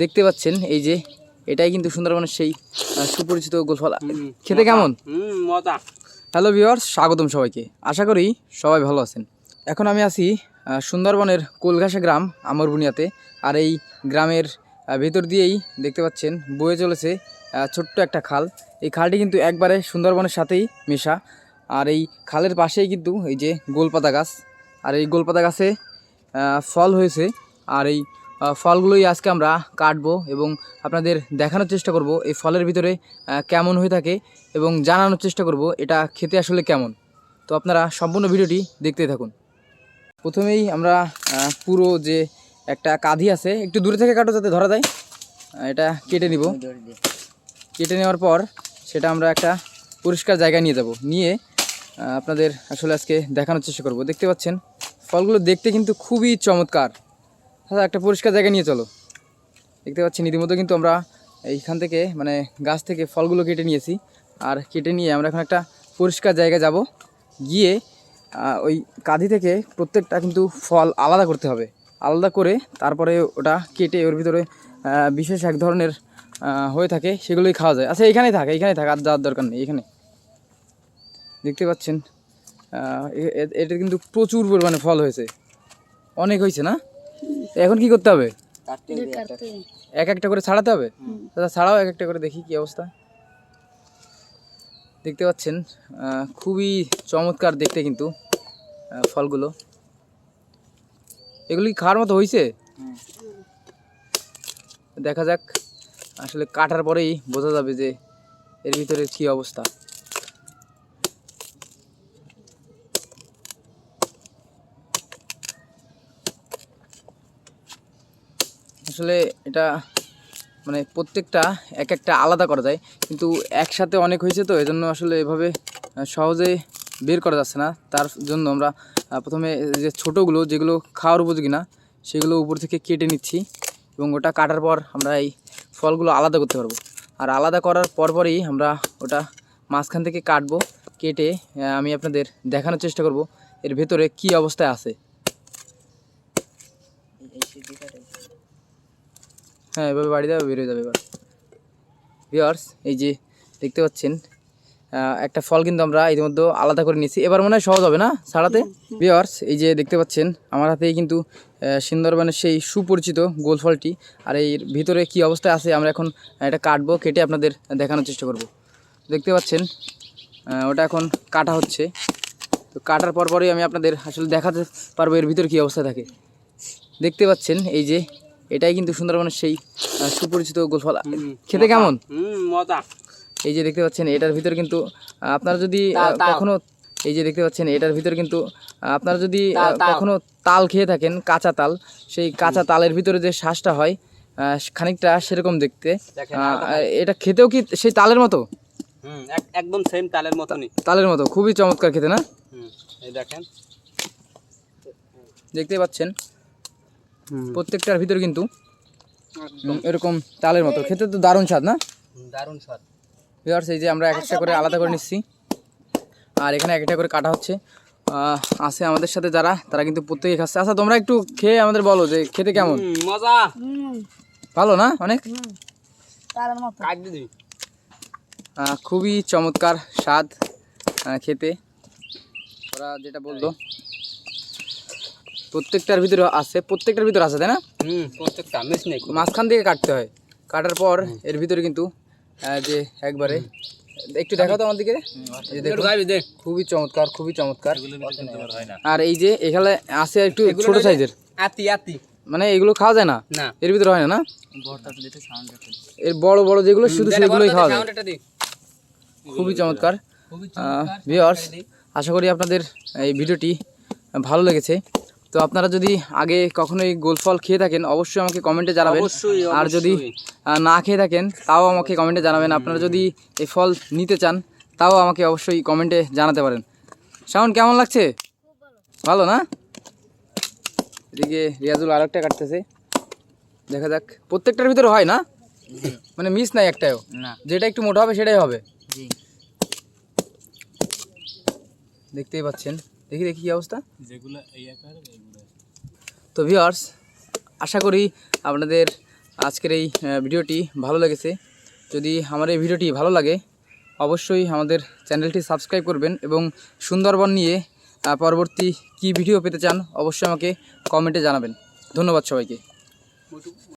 দেখতে পাচ্ছেন এই যে এটাই কিন্তু সুন্দরবনের সেই সুপরিচিত গোলফল। খেতে কেমন? মজা। হ্যালো ভিওয়ার্স স্বাগতম সবাইকে। আশা করি সবাই ভালো আছেন। এখন আমি আছি সুন্দরবনের কোলঘাসা গ্রাম আমরবুনিয়াতে। আর এই গ্রামের ভেতর দিয়েই দেখতে পাচ্ছেন বয়ে চলেছে ছোট্ট একটা খাল। এই খালটি কিন্তু একবারে সুন্দরবনের সাথেই মেশা। আর এই খালের পাশেই কিন্তু এই যে গোলপাতা গাছ। আর এই গোলপাতা গাছে ফল হয়েছে। আর এই ফলগুলোই আজকে আমরা কাটবো এবং আপনাদের দেখানোর চেষ্টা করব এই ফলের ভিতরে কেমন হয়ে থাকে এবং জানানোর চেষ্টা করব এটা খেতে আসলে কেমন। তো আপনারা সম্পূর্ণ ভিডিওটি দেখতে থাকুন। প্রথমেই আমরা পুরো যে একটা কাঁধি আছে একটু দূরে থেকে কাটো যাতে ধরা যায় এটা কেটে নিব। কেটে নেওয়ার পর সেটা আমরা একটা পরিষ্কার জায়গায় নিয়ে যাব। নিয়ে আপনাদের আসলে আজকে দেখানোর চেষ্টা করব। দেখতে পাচ্ছেন ফলগুলো দেখতে কিন্তু খুবই চমৎকার। হ্যাঁ একটা পরিষ্কার জায়গায় নিয়ে চলো। দেখতে পাচ্ছেন ইতিমধ্যে কিন্তু আমরা এইখান থেকে মানে গাছ থেকে ফলগুলো কেটে নিয়েছি। আর কেটে নিয়ে আমরা এখন একটা পরিষ্কার জায়গায় যাব। গিয়ে ওই কাঁধি থেকে প্রত্যেকটা কিন্তু ফল আলাদা করতে হবে। আলাদা করে তারপরে ওটা কেটে ওর ভিতরে বিশেষ এক ধরনের হয়ে থাকে, সেগুলোই খাওয়া যায়। আচ্ছা এখানেই থাকে এখানেই থাকে, আর যাওয়ার দরকার নেই, এখানে। দেখতে পাচ্ছেন এটা কিন্তু প্রচুর পরিমাণে ফল হয়েছে। অনেক হয়েছে না? এখন কি করতে হবে? এক একটা করে ছাড়াতে হবে? দাদা ছাড়াও এক একটা করে দেখি কি অবস্থা। দেখতে পাচ্ছেন আহ, খুবই চমৎকার দেখতে কিন্তু ফলগুলো। এগুলি কি খাওয়ার মতো হয়েছে দেখা যাক আসলে কাটার পরেই বোঝা যাবে যে এর ভিতরে কি অবস্থা। আসলে এটা মানে প্রত্যেকটা এক একটা আলাদা করা যায়। কিন্তু একসাথে অনেক হয়েছে তো, এজন্য আসলে এভাবে সহজে বের করা যাচ্ছে না। তার জন্য আমরা প্রথমে যে ছোটোগুলো, যেগুলো খাওয়ার উপযোগী না, সেগুলো উপর থেকে কেটে নিচ্ছি এবং ওটা কাটার পর আমরা এই ফলগুলো আলাদা করতে পারব। আর আলাদা করার পরপরই আমরা ওটা মাঝখান থেকে কাটবো, কেটে আমি আপনাদের দেখানোর চেষ্টা করব এর ভেতরে কি অবস্থায় আছে। হ্যাঁ এভাবে বাড়ি দেওয়া বেরোয় যাবে এবার। ভিওয়ার্স এই যে দেখতে পাচ্ছেন একটা ফল কিন্তু আমরা ইতিমধ্যে আলাদা করে নিয়েছি। এবার মনে হয় সহজ হবে না সারাতে? ভিওয়ার্স এই যে দেখতে পাচ্ছেন আমার হাতেই কিন্তু সুন্দরবনের সেই সুপরিচিত গোল ফলটি আর এর ভিতরে কি অবস্থায় আছে আমরা এখন এটা কাটবো কেটে আপনাদের দেখানোর চেষ্টা করব। দেখতে পাচ্ছেন ওটা এখন কাটা হচ্ছে। তো কাটার পর পরই আমি আপনাদের আসলে দেখাতে পারব এর ভিতরে কী অবস্থা থাকে। দেখতে পাচ্ছেন এই যে এটাই কিন্তু সুন্দরবনের সেই সুপরিচিত গোলফলা। খেতে কেমন? এই যে দেখতে পাচ্ছেন এটার ভিতর কিন্তু আপনারা যদি। কখনো এই যে দেখতে পাচ্ছেন এটার ভিতর কিন্তু আপনারা যদি। কখনো তাল খেয়ে থাকেন কাঁচা তাল সেই কাঁচা তালের ভিতরে যে শ্বাসটা হয় খানিকটা সেরকম দেখতে। এটা খেতেও কি সেই তালের মতো? একদম সেম তালের মতনই। তালের মতো খুবই চমৎকার খেতে না? এই দেখেন। দেখতে পাচ্ছেন প্রত্যেকটার ভিতরে কিন্তু এরকম তালের মতো। খেতে তো দারুণ স্বাদ না? দারুণ স্বাদ। ভিউয়ার্স এই যে আমরা এক একটা করে আলাদা করে নিচ্ছি। আর এখানে এক একটা করে কাটা হচ্ছে। আছে আমাদের সাথে যারা তারা কিন্তু প্রত্যেকে খাচ্ছে। আচ্ছা তোমরা একটু খেয়ে আমাদের বলো যে খেতে কেমন? মজা। ভালো না? অনেক? খুবই চমৎকার স্বাদ খেতে। ওরা যেটা বলল প্রত্যেকটার ভিতরে আছে প্রত্যেকটার ভিতরে আছে তাই না? হুম প্রত্যেকটা মিস নেই মাঝখান থেকে কাটতে হয়। কাটার পর এর ভিতরে কিন্তু যে একবারে একটু দেখাও তো আমার দিকে খুবই চমৎকার খুবই চমৎকার। আর এই যে এখানে আছে একটু ছোট সাইজের। আতি আতি। মানে এগুলো খাওয়া যায় না? এর ভিতরে হয় না না? এর বড় বড় যেগুলো শুধু সেগুলোই খাওয়া যায়। খুবই চমৎকার। খুবই ভিওয়ার্স আশা করি আপনাদের এই ভিডিওটি ভালো লেগেছে। তো আপনারা যদি আগে কখনো এই গোল ফল খেয়ে থাকেন অবশ্যই আমাকে কমেন্টে জানাবেন। আর যদি না খেয়ে থাকেন তাও আমাকে কমেন্টে জানাবেন। আপনারা যদি এই ফল নিতে চান তাও আমাকে অবশ্যই কমেন্টে জানাতে পারেন। শাওন কেমন লাগছে? ভালো না? এদিকে রিয়াজুল আর একটা কাটতেছে। দেখা যাক প্রত্যেকটার ভিতরে হয় না? মানে মিস নাই একটাও না। যেটা একটু মোটা হবে সেটাই হবে। দেখতেই পাচ্ছেন। দেখি দেখি কি অবস্থা। যেগুলো এই আকার তো ভিওয়ার্স আশা করি আপনাদের আজকের এই ভিডিওটি ভালো লেগেছে। যদি আমার এই ভিডিওটি ভালো লাগে অবশ্যই আমাদের চ্যানেলটি সাবস্ক্রাইব করবেন এবং সুন্দরবন নিয়ে পরবর্তী কী ভিডিও পেতে চান অবশ্যই আমাকে কমেন্টে জানাবেন। ধন্যবাদ সবাইকে।